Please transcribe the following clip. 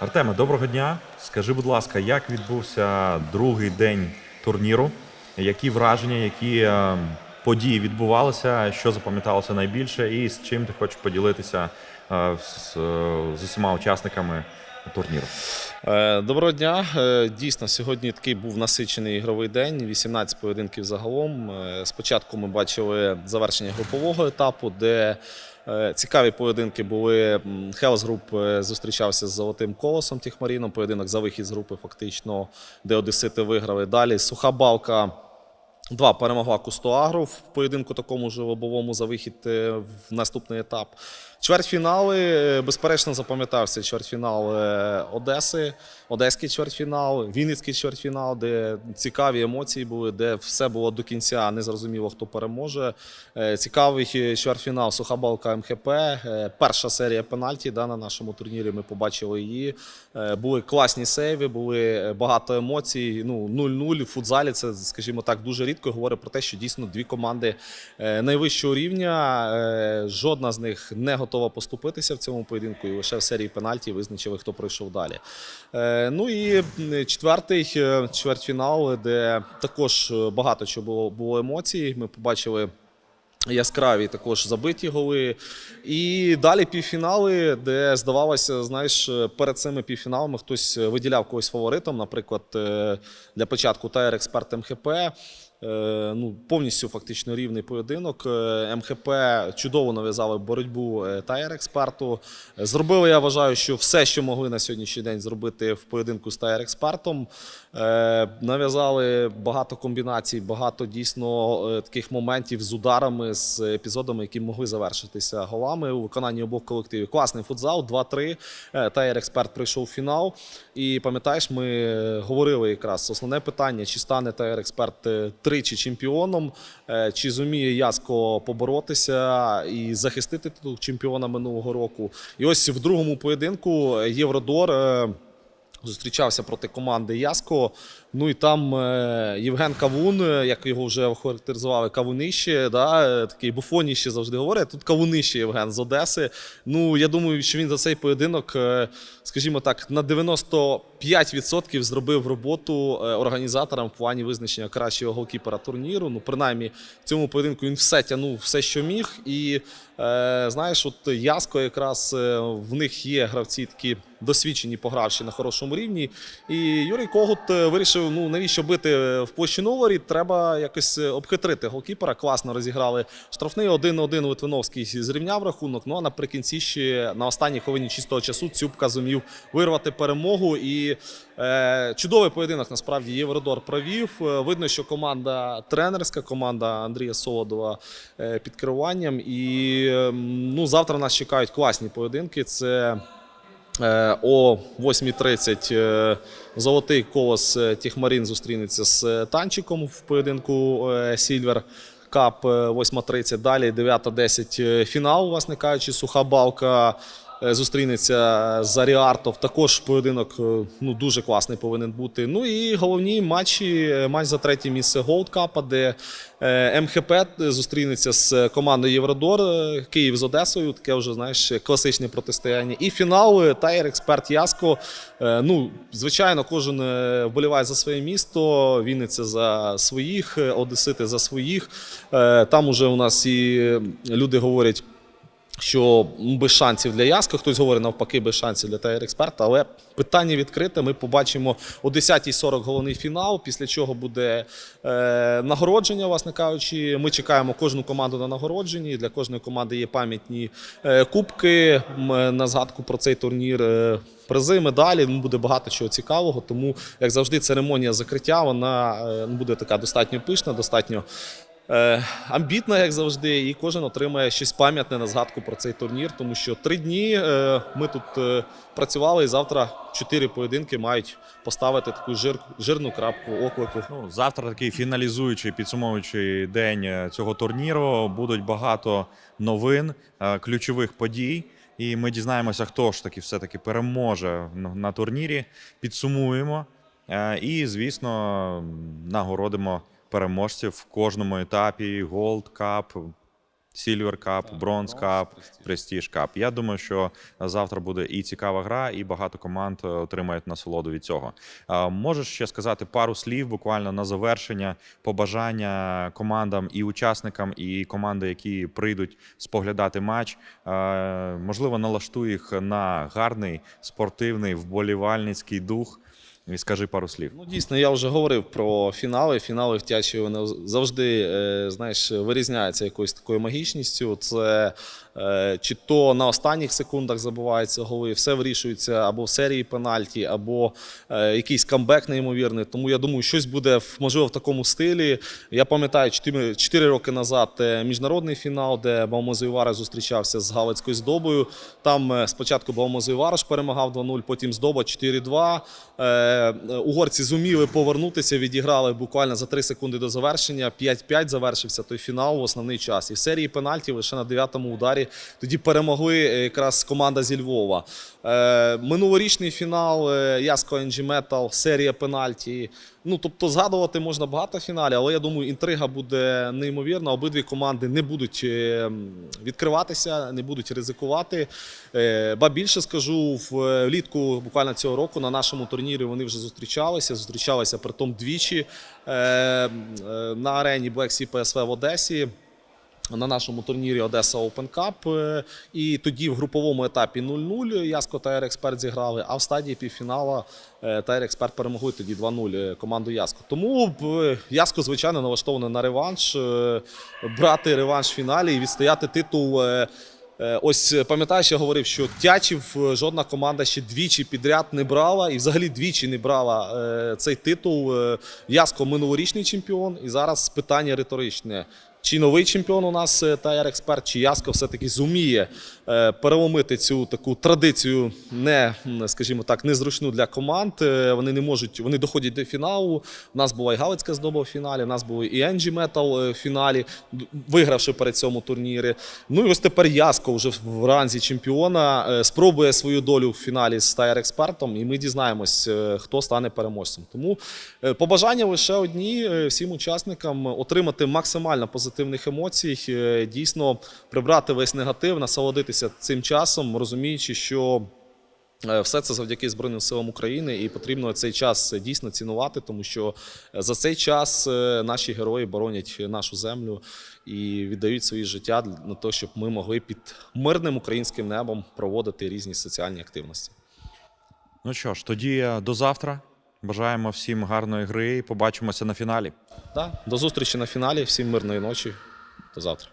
Артеме, доброго дня. Скажи, будь ласка, як відбувся другий день турніру? Які враження, які е, події відбувалися, що запам'яталося найбільше, і з чим ти хочеш поділитися е, з, е, з усіма учасниками турніру? Е, Доброго дня. Е, Дійсно, сьогодні такий був насичений ігровий день. 18 поєдинків загалом. Е, Спочатку ми бачили завершення групового етапу, де цікаві поєдинки були. Хелс Груп зустрічався з золотим колосом Тіхмаріном. Поєдинок за вихід з групи, фактично, де Одесити виграли. Далі суха балка. Два перемогла Кустуагру в поєдинку такому ж лобовому за вихід е, в наступний етап. Чвертьфінали, е, безперечно, запам'ятався чвертьфінал е, Одеси, Одеський чвертьфінал, Вінницький чвертьфінал, де цікаві емоції були, де все було до кінця, не зрозуміло, хто переможе. Цікавий чвертьфінал Сухабалка МХП. Перша серія пенальті да, на нашому турнірі. Ми побачили її. Були класні сейви, були багато емоцій. Ну, 0-0 в футзалі це, скажімо так, дуже рідко говорить про те, що дійсно дві команди е, найвищого рівня. е, Жодна з них не готова поступитися в цьому поєдинку, і лише в серії пенальті визначили, хто пройшов далі. Е, Ну і четвертий чвертьфінал, де також багато чого було, було емоцій. Ми побачили. Яскраві також забиті голи. І далі півфінали, де здавалося, знаєш, перед цими півфіналами хтось виділяв когось фаворитом. Наприклад, для початку Тайр Експерт МХП. Е, Ну, повністю фактично рівний поєдинок. Е, МХП чудово нав'язали боротьбу Тайр Експерту. Зробили, я вважаю, що все, що могли на сьогоднішній день зробити в поєдинку з Тайр Експертом. Нав'язали багато комбінацій, багато дійсно е, таких моментів з ударами, з епізодами, які могли завершитися голами у виконанні обох колективів. Класний футзал, 2-3. Е, Тайр Експерт прийшов в фінал. І пам'ятаєш, ми говорили якраз основне питання: чи стане Тайр Експерт тричі чемпіоном, е, чи зуміє Яско поборотися і захистити титул чемпіона минулого року. І ось в другому поєдинку Євродор. е, Зустрічався проти команди Яско. Ну і там е, Євген Кавун, е, як його вже охарактеризували, Кавунище, да, е, такий буфоніще завжди говорять. Тут Кавунище Євген з Одеси. Ну, я думаю, що він за цей поєдинок, скажімо так, на 95% зробив роботу організаторам в плані визначення кращого голкіпера турніру. Ну, принаймні, в цьому поєдинку він все тягнув, все, що міг. І знаєш, от Яско якраз в них є гравці такі досвідчені, погравші на хорошому рівні. І Юрій Когут е, ну навіщо бити в площину воріт, треба якось е, обхитрити голкіпера. Класно розіграли штрафний 1-1 Литвиновський зрівняв рахунок. Ну а наприкінці ще на останній хвилині чистого часу Цюбка зумів вирвати перемогу. І е, чудовий поєдинок насправді Євродор провів. Е, Видно, що команда тренерська, команда Андрія Солодова е, під керуванням. І е, ну, завтра нас чекають класні поєдинки. Це Е, О 8.30 е, золотий колос е, Тіхмарін зустрінеться з е, танчиком в поєдинку е, Сільвер Кап е, 8.30. Далі 9.10 е, фінал, власне кажучи, суха балка. Е, Зустрінеться з Аріартов. Також поєдинок е, ну, дуже класний повинен бути. Ну і головні матчі. е, Матч за третє місце Голд Капа, де МХП зустрінеться з командою Євродор Київ з Одесою. Таке вже знаєш класичне протистояння. І фінал Тайр Експерт Яско. Ну, звичайно, кожен вболіває за своє місто. Вінниця за своїх, Одесити за своїх. Там уже у нас і люди говорять. Що ну, без шансів для Яска, хтось говорить навпаки, без шансів для Тайр Експерта, але питання відкрите. Ми побачимо о 10.40 головний фінал, після чого буде е, нагородження, власне кажучи. Ми чекаємо кожну команду на нагородженні. Для кожної команди є пам'ятні е, кубки м, на згадку про цей турнір. е, Призи, медалі, ну, буде багато чого цікавого. Тому, як завжди, церемонія закриття вона е, ну, буде така достатньо пишна, достатньо е, амбітна, як завжди, і кожен отримає щось пам'ятне на згадку про цей турнір, тому що три дні е, ми тут е, працювали, і завтра чотири поєдинки мають поставити таку жир, жирну крапку оклику. Ну, завтра такий фіналізуючий, підсумовуючий день е, цього турніру. Будуть багато новин, е, ключових подій. І ми дізнаємося, хто ж таки все-таки переможе на- турнірі. Підсумуємо е, і, звісно, нагородимо переможців в кожному етапі. Gold Cup, Silver Cup, Bronze Cup, Prestige. Cup. Я думаю, що завтра буде і цікава гра, і багато команд е, отримають насолоду від цього. Можеш ще сказати пару слів буквально на завершення, побажання командам і учасникам, і команди, які прийдуть споглядати матч. Можливо, налаштуй їх на гарний спортивний вболівальницький дух. І скажи пару слів. Ну, дійсно, я вже говорив про фінали. Фінали в Тячі вони завжди е, знаєш, вирізняються якоюсь такою магічністю. Це е, чи то на останніх секундах забуваються голи, все вирішується або в серії пенальті, або е, якийсь камбек неймовірний. Тому я думаю, щось буде можливо в такому стилі. Я пам'ятаю, 4, 4 роки назад міжнародний фінал, де Баумозуйвараш зустрічався з Галицькою здобою. Там спочатку Баумозий Вараш перемагав 2-0, потім здоба 4-2. Е, Угорці зуміли повернутися, відіграли буквально за 3 секунди до завершення. 5-5 завершився той фінал в основний час. І в серії пенальтів лише на 9-му ударі тоді перемогли е, якраз команда зі Львова. Е, Минулорічний фінал Яско Енджі Метал, серія пенальті. Ну, тобто згадувати можна багато фіналів, але я думаю, інтрига буде неймовірна. Обидві команди не будуть відкриватися, не будуть ризикувати. Ба більше скажу, влітку буквально цього року на нашому турнірі вони вже зустрічалися. Зустрічалися притом двічі е, е, на арені Sea PSV в Одесі. На нашому турнірі Одеса Open Cup. Е, І тоді в груповому етапі 0-0 Яско та Експерт зіграли, а в стадії півфіналу е, та Експерт перемогли тоді 2-0 е, команду Яско. Тому Яско, звичайно, налаштований на реванш, брати реванш в фіналі і відстояти титул. Е, Ось е, пам'ятаєш, я говорив, що Тячів е, жодна команда ще двічі підряд не брала, і взагалі двічі не брала цей титул. Яско минулорічний чемпіон, і зараз питання риторичне. Чи новий чемпіон у нас е, Експерт, чи Яско все-таки зуміє е, переломити цю таку традицію, не, скажімо так, незручну для команд. Е, Вони не можуть, вони доходять до фіналу. У нас була і Галицька здоба в фіналі, у нас були і Енджі Метал в фіналі, вигравши перед цьому турнірі. Ну і ось тепер Яско вже в ранзі чемпіона спробує свою долю в фіналі з Тайр Експертом, і ми дізнаємось, хто стане переможцем. Тому побажання лише одні всім учасникам отримати максимально позитивних емоцій, е, дійсно прибрати весь негатив, насолодитися цим часом, розуміючи, що. Е, Все це завдяки Збройним силам України, і потрібно цей час дійсно цінувати, тому що за цей час е, наші герої боронять нашу землю і віддають свої життя на те, щоб ми могли під мирним українським небом проводити різні соціальні активності. Ну що ж, тоді до завтра. Бажаємо всім гарної гри і побачимося на фіналі. Да, до зустрічі на фіналі. Всім мирної ночі. До завтра.